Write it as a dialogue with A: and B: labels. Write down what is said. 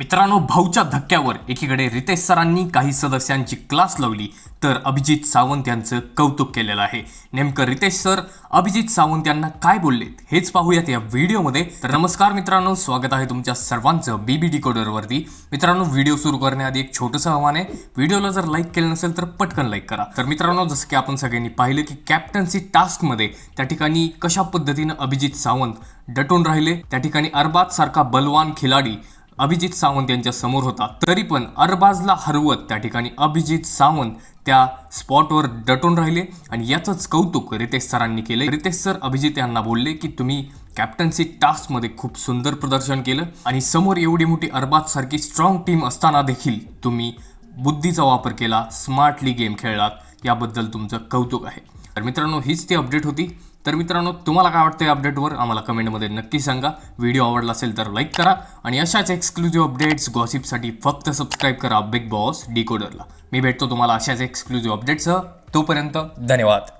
A: मित्रांनो भाऊच्या धक्क्यावर एकीकडे रितेश सरांनी काही सदस्यांची क्लास लावली तर अभिजित सावंत यांचं कौतुक केलेलं आहे. नेमकं रितेश सर अभिजित सावंत यांना काय बोललेत हेच पाहूयात या व्हिडिओमध्ये. तर नमस्कार मित्रांनो स्वागत आहे तुमच्या सर्वांचं बीबी डिकोडरवरती मित्रांनो व्हिडिओ सुरू करण्याआधी एक छोटंसं आव्हान आहे. व्हिडिओला जर लाईक केलं नसेल तर पटकन लाईक करा. तर मित्रांनो जसं की आपण सगळ्यांनी पाहिलं की कॅप्टन्सी टास्कमध्ये त्या ठिकाणी कशा पद्धतीनं अभिजित सावंत डटून राहिले त्या ठिकाणी अरबाज सारखा बलवान खिलाडी अभिजित सावंत यांच्या समोर होता. तरी पण अरबाजला हरवत त्या ठिकाणी अभिजित सावंत त्या स्पॉटवर डटून राहिले आणि याचंच कौतुक रितेश सरांनी केले रितेश सर अभिजित यांना बोलले की तुम्ही कॅप्टन्सी टास्कमध्ये खूप सुंदर प्रदर्शन केलं आणि समोर एवढी मोठी अरबाज सारखी स्ट्रॉंग टीम असताना देखील तुम्ही बुद्धीचा वापर केला स्मार्टली गेम खेळलात. याबद्दल तुमचं कौतुक आहे. तर मित्रांनो हीच ती अपडेट होती. तर मित्रांनो तुम्हाला काय वाटतं या अपडेटवर आम्हाला कमेंटमध्ये नक्की सांगा. व्हिडिओ आवडला असेल तर लाईक करा आणि अशाच एक्सक्लुझिव्ह अपडेट्स गॉसिपसाठी फक्त सबस्क्राईब करा बिग बॉस डिकोडरला मी भेटतो तुम्हाला अशाच एक्सक्लुझिव्ह अपडेट्ससह तोपर्यंत धन्यवाद.